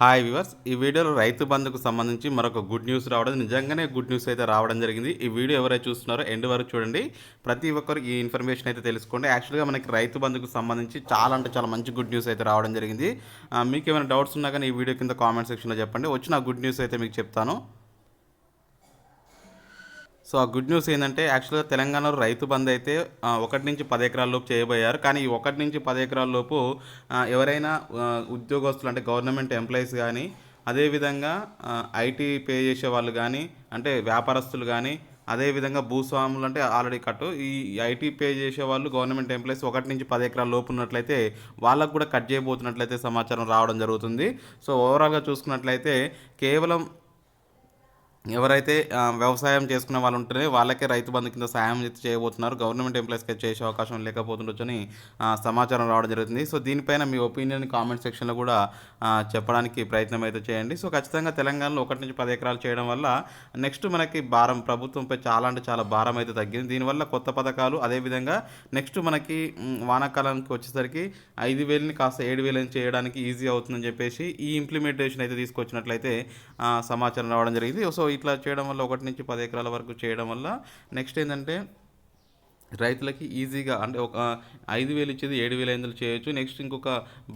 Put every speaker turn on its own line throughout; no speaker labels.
Hi viewers ఈ వీడియోలో రైతు బంధుకు సంబంధించి మరొక గుడ్ న్యూస్ రావడం నిజంగానే గుడ్ న్యూస్ అయితే రావడం జరిగింది. ఈ వీడియో ఎవరైతే చూస్తున్నారో ఎండ్ వరకు చూడండి. ప్రతి ఒక్కరు ఈ ఇన్ఫర్మేషన్ అయితే తెలుసుకోండి. యాక్చువల్గా మనకి రైతు బంధుకు సంబంధించి చాలా అంటే చాలా మంచి గుడ్ న్యూస్ అయితే రావడం జరిగింది. మీకు ఏమైనా డౌట్స్ ఉన్నా కానీ ఈ వీడియో కింద కామెంట్ సెక్షన్లో చెప్పండి. వచ్చిన గుడ్ న్యూస్ అయితే మీకు చెప్తాను. సో ఆ గుడ్ న్యూస్ ఏంటంటే యాక్చువల్గా తెలంగాణలో రైతు బంద్ అయితే ఒకటి నుంచి పది ఎకరాల లోపు చేయబోయారు. కానీ ఈ ఒకటి నుంచి పది ఎకరాల లోపు ఎవరైనా ఉద్యోగస్తులు అంటే గవర్నమెంట్ ఎంప్లాయీస్ కానీ అదేవిధంగా ఐటీ పే చేసే వాళ్ళు కానీ అంటే వ్యాపారస్తులు కానీ అదేవిధంగా భూస్వాములు అంటే ఆల్రెడీ కట్టు ఈ ఐటీ పే చేసే వాళ్ళు గవర్నమెంట్ ఎంప్లాయీస్ ఒకటి నుంచి పది ఎకరాల లోపు ఉన్నట్లయితే వాళ్ళకు కూడా కట్ చేయబోతున్నట్లయితే సమాచారం రావడం జరుగుతుంది. సో ఓవరాల్గా చూసుకున్నట్లయితే కేవలం ఎవరైతే వ్యవసాయం చేసుకునే వాళ్ళు ఉంటేనే వాళ్ళకే రైతు బంధు కింద సాయం చేయబోతున్నారు. గవర్నమెంట్ ఎంప్లాయీస్కి చేసే అవకాశం లేకపోతుండొచ్చని సమాచారం రావడం జరుగుతుంది. సో దీనిపైన మీ ఒపీనియన్ కామెంట్ సెక్షన్లో కూడా చెప్పడానికి ప్రయత్నం అయితే చేయండి. సో ఖచ్చితంగా తెలంగాణలో ఒకటి నుంచి పది ఎకరాలు చేయడం వల్ల నెక్స్ట్ మనకి భారం ప్రభుత్వంపై చాలా అంటే చాలా భారం అయితే తగ్గింది. దీనివల్ల కొత్త పథకాలు అదేవిధంగా నెక్స్ట్ మనకి వానాకాలానికి వచ్చేసరికి ఐదు వేలని కాస్త ఏడు వేలని చేయడానికి ఈజీ అవుతుందని చెప్పేసి ఈ ఇంప్లిమెంటేషన్ అయితే తీసుకొచ్చినట్లయితే సమాచారం రావడం జరిగింది. సో ఇట్లా చేయడం వల్ల ఒకటి నుంచి పది ఎకరాల వరకు చేయడం వల్ల నెక్స్ట్ ఏంటంటే రైతులకి ఈజీగా అంటే ఒక ఐదు వేలు ఇచ్చేది ఏడు వేల ఐదు వందలు చేయొచ్చు. నెక్స్ట్ ఇంకొక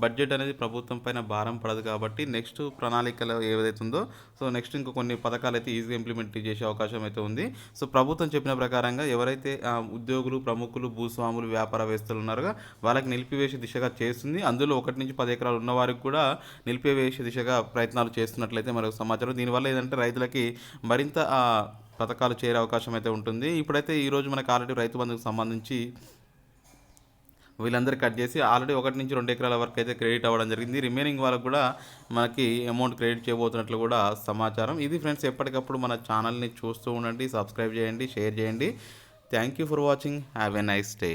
బడ్జెట్ అనేది ప్రభుత్వం పైన భారం పడదు కాబట్టి నెక్స్ట్ ప్రణాళికలు ఏదైతే ఉందో సో నెక్స్ట్ ఇంకో కొన్ని పథకాలు అయితే ఈజీగా ఇంప్లిమెంట్ చేసే అవకాశం అయితే ఉంది. సో ప్రభుత్వం చెప్పిన ప్రకారంగా ఎవరైతే ఉద్యోగులు ప్రముఖులు భూస్వాములు వ్యాపారవేత్తలు ఉన్నారో వాళ్ళకి నిలిపివేసే దిశగా చేస్తుంది. అందులో ఒకటి నుంచి పది ఎకరాలు ఉన్న వారికి కూడా నిలిపివేసే దిశగా ప్రయత్నాలు చేస్తున్నట్లయితే మరొక సమాచారం. దీనివల్ల ఏంటంటే రైతులకి మరింత పథకాలు చేరే అవకాశం అయితే ఉంటుంది. ఇప్పుడైతే ఈరోజు మనకు ఆల్రెడీ రైతు బంధుకు సంబంధించి వీళ్ళందరూ కట్ చేసి ఆల్రెడీ ఒకటి నుంచి రెండు ఎకరాల వరకు అయితే క్రెడిట్ అవ్వడం జరిగింది. రిమైనింగ్ వాళ్ళకు కూడా మనకి అమౌంట్ క్రెడిట్ చేయబోతున్నట్లు కూడా సమాచారం. ఇది ఫ్రెండ్స్ ఎప్పటికప్పుడు మన ఛానల్ని చూస్తూ ఉండండి సబ్స్క్రైబ్ చేయండి షేర్ చేయండి. Thank you for watching have a nice day